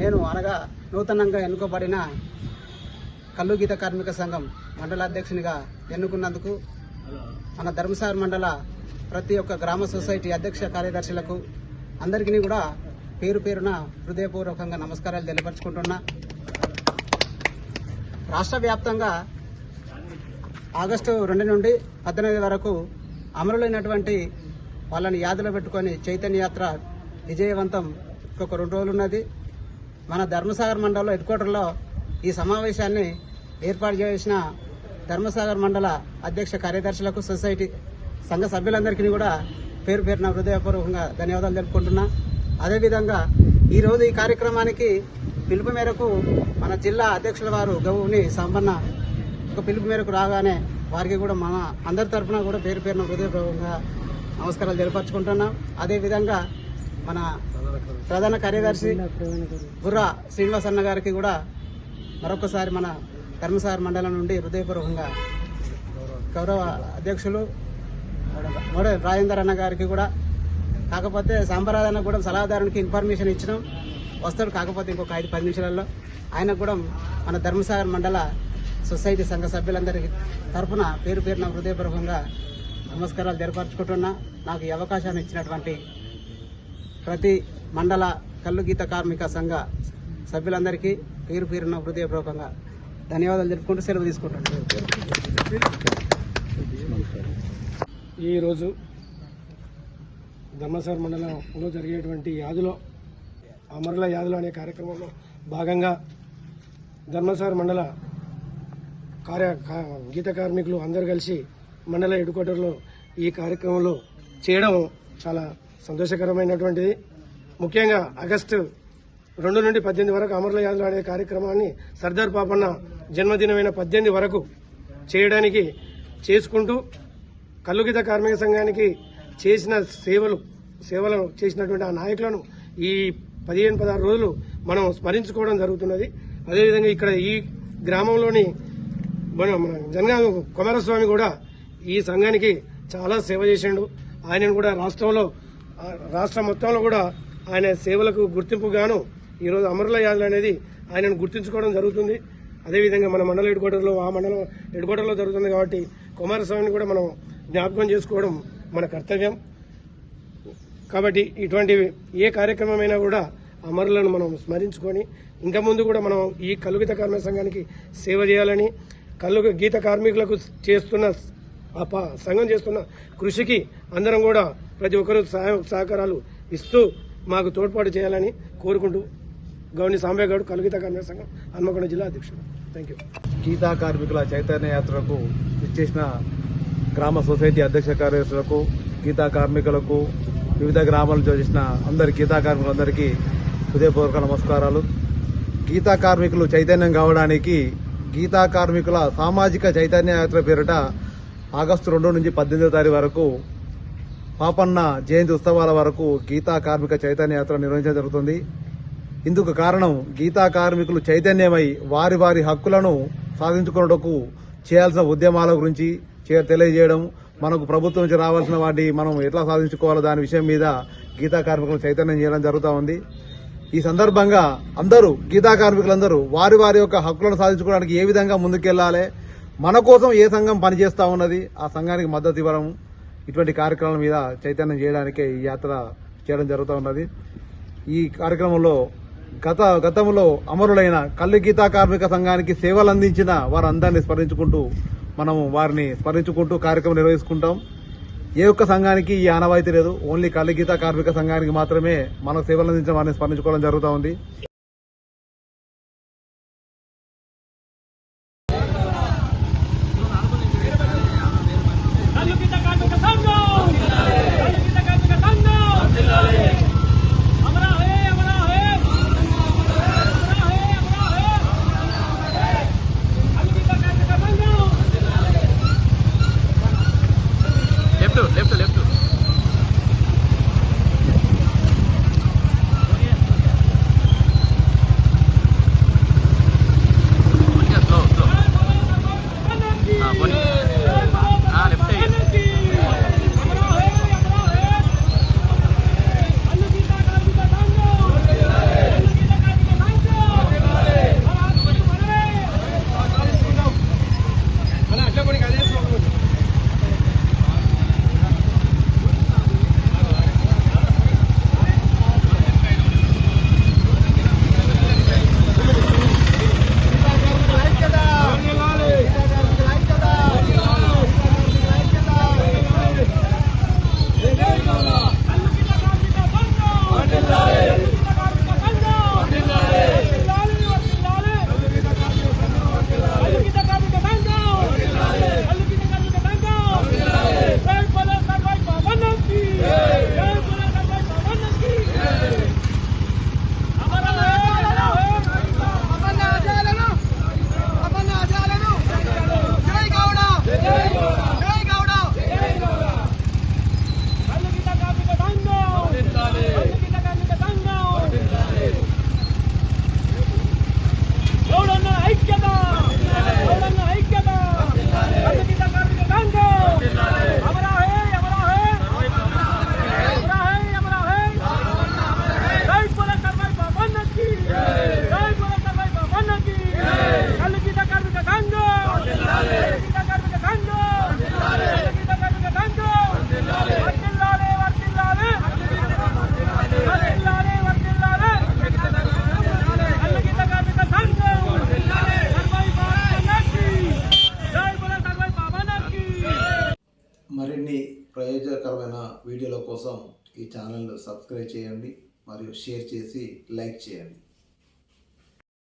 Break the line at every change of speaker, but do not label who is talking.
నేను అనగా నూతనంగా ఎన్నుకోబడిన కల్లు గీత కార్మిక సంఘం మండల అధ్యక్షునిగా ఎన్నుకున్నందుకు మన ధర్మసార మండల ప్రతి ఒక్క గ్రామ సొసైటీ అధ్యక్ష కార్యదర్శులకు అందరికీ కూడా పేరు పేరున హృదయపూర్వకంగా నమస్కారాలు తెలియపరచుకుంటున్నా. రాష్ట్ర వ్యాప్తంగా ఆగస్టు రెండు నుండి పద్దెనిమిది వరకు అమరులైనటువంటి వాళ్ళని యాదలో పెట్టుకొని చైతన్య యాత్ర విజయవంతం ఇంకొక రెండు రోజులు ఉన్నది. మన ధర్మసాగర్ మండలంలో హెడ్ క్వార్టర్లో ఈ సమావేశాన్ని ఏర్పాటు చేసిన ధర్మసాగర్ మండల అధ్యక్ష కార్యదర్శులకు సొసైటీ సంఘ సభ్యులందరికీ కూడా పేరు పేరున హృదయపూర్వకంగా ధన్యవాదాలు తెలుపుకుంటున్నా. అదేవిధంగా ఈరోజు ఈ కార్యక్రమానికి పిలుపు మేరకు మన జిల్లా అధ్యక్షుల వారు గౌని సంపన్న ఒక పిలుపు మేరకు రాగానే వారికి కూడా మన అందరి తరఫున కూడా పేరు పేరున హృదయపూర్వకంగా నమస్కారాలు తెలియపరచుకుంటున్నాం అదేవిధంగా మన ప్రధాన కార్యదర్శి బుర్రా శ్రీనివాస్ అన్న గారికి కూడా మరొకసారి మన ధర్మసాగర్ మండలం నుండి హృదయపూర్వకంగా గౌరవ అధ్యక్షులు మోడ రాజేందర్ అన్న గారికి కూడా కాకపోతే సాంబరాజ్ కూడా సలహాదారునికి ఇన్ఫర్మేషన్ ఇచ్చినాం. వస్తాడు కాకపోతే ఇంకొక ఐదు పది నిమిషాలలో. ఆయన కూడా మన ధర్మసాగర్ మండల సొసైటీ సంఘ సభ్యులందరికీ తరఫున పేరు పేరున హృదయపూర్వకంగా నమస్కారాలు తెలియపరచుకుంటున్నా నాకు ఈ అవకాశాన్ని ఇచ్చినటువంటి ప్రతి మండల కళ్ళు గీత కార్మిక సంఘ సభ్యులందరికీ పేరు పేరున హృదయపూర్వకంగా ధన్యవాదాలు తెలుపుకుంటూ సెలవు తీసుకుంటాను
ఈరోజు ధర్మసాగర్ మండలంలో జరిగేటువంటి యాదులో అమరుల యాదులు అనే కార్యక్రమంలో భాగంగా ధర్మసార్ మండల కార్య గీత కార్మికులు అందరూ కలిసి మండల హెడ్ క్వార్టర్లో ఈ కార్యక్రమంలో చేయడం చాలా సంతోషకరమైనటువంటిది. ముఖ్యంగా ఆగస్టు రెండు నుండి పద్దెనిమిది వరకు అమరుల యాదులు అనే కార్యక్రమాన్ని సర్దార్ పాపన్న జన్మదినమైన పద్దెనిమిది వరకు చేయడానికి చేసుకుంటూ కల్లుగిత కార్మిక సంఘానికి చేసిన సేవలు సేవలు చేసినటువంటి ఆ నాయకులను ఈ పదిహేను పదహారు రోజులు మనం స్మరించుకోవడం జరుగుతున్నది. అదేవిధంగా ఇక్కడ ఈ గ్రామంలోని మన మన జనగా కుమారస్వామి కూడా ఈ సంఘానికి చాలా సేవ చేసిండు. ఆయనను కూడా రాష్ట్రంలో రాష్ట్రం మొత్తంలో కూడా ఆయన సేవలకు గుర్తింపుగాను ఈరోజు అమరుల యాదలు అనేది ఆయనను గుర్తించుకోవడం జరుగుతుంది. అదేవిధంగా మన మండల హెడ్ క్వార్టర్లో ఆ మండలం హెడ్ క్వార్టర్లో జరుగుతుంది కాబట్టి కుమారస్వామిని కూడా మనం జ్ఞాపకం చేసుకోవడం మన కర్తవ్యం. కాబట్టి ఇటువంటి ఏ కార్యక్రమమైనా కూడా అమరులను మనం స్మరించుకొని ఇంకా ముందు కూడా మనం ఈ కలుగిత కార్మిక సంఘానికి సేవ చేయాలని కళ్ళు గీత కార్మికులకు చేస్తున్న సంఘం చేస్తున్న కృషికి అందరం కూడా ప్రతి ఒక్కరూ సహాయ సహకారాలు ఇస్తూ మాకు తోడ్పాటు చేయాలని కోరుకుంటూ గౌని సాంబయ్య గౌడ్ కలుగిత కార్మిక సంఘం హన్మకొండ జిల్లా అధ్యక్షుడు. థ్యాంక్ యూ
గీతా కార్మికుల చైతన్య యాత్రకు ఇచ్చేసిన గ్రామ సొసైటీ అధ్యక్ష కార్యదర్శులకు గీతా కార్మికులకు వివిధ గ్రామాలు నుంచి చేసిన అందరి గీతా కార్మికులందరికీ హృదయపూర్వక నమస్కారాలు. గీతా కార్మికులు చైతన్యం కావడానికి గీతా కార్మికుల సామాజిక చైతన్య యాత్ర పేరిట ఆగస్టు రెండు నుంచి పద్దెనిమిదో తారీఖు వరకు పాపన్న జయంతి ఉత్సవాల వరకు గీతా కార్మిక చైతన్య యాత్ర నిర్వహించడం జరుగుతుంది. ఇందుకు కారణం గీతా కార్మికులు చైతన్యమై వారి వారి హక్కులను సాధించుకున్నటకు చేయాల్సిన ఉద్యమాల గురించి చే- తెలియజేయడం మనకు ప్రభుత్వం నుంచి రావాల్సిన వాటి మనం ఎట్లా సాధించుకోవాలో దాని విషయం మీద గీతా కార్మికులను చైతన్యం చేయడం జరుగుతూ ఉంది. ఈ సందర్భంగా అందరూ గీతా కార్మికులందరూ వారి వారి యొక్క హక్కులను సాధించుకోవడానికి ఏ విధంగా ముందుకెళ్ళాలి మన కోసం ఏ సంఘం పనిచేస్తూ ఉన్నది ఆ సంఘానికి మద్దతు ఇవ్వడం ఇటువంటి కార్యక్రమాల మీద చైతన్యం చేయడానికే ఈ యాత్ర చేయడం జరుగుతూ ఉన్నది. ఈ కార్యక్రమంలో గత గతంలో అమరులైన కళ్ళు గీతా కార్మిక సంఘానికి సేవలు అందించిన వారందరినీ స్మరించుకుంటూ మనము వారిని స్మరించుకుంటూ కార్యక్రమం నిర్వహిస్తుంటాం. ఏ ఒక్క సంఘానికి ఈ ఆనవాయితీ లేదు. ఓన్లీ కళ్ళు గీతా కార్మిక సంఘానికి మాత్రమే మనం సేవలు అందించిన వారిని స్మరించుకోవడం జరుగుతూ ఉంది.
కోసం ఈ ఛానల్ను సబ్స్క్రైబ్ చేయండి మరియు షేర్ చేసి లైక్ చేయండి.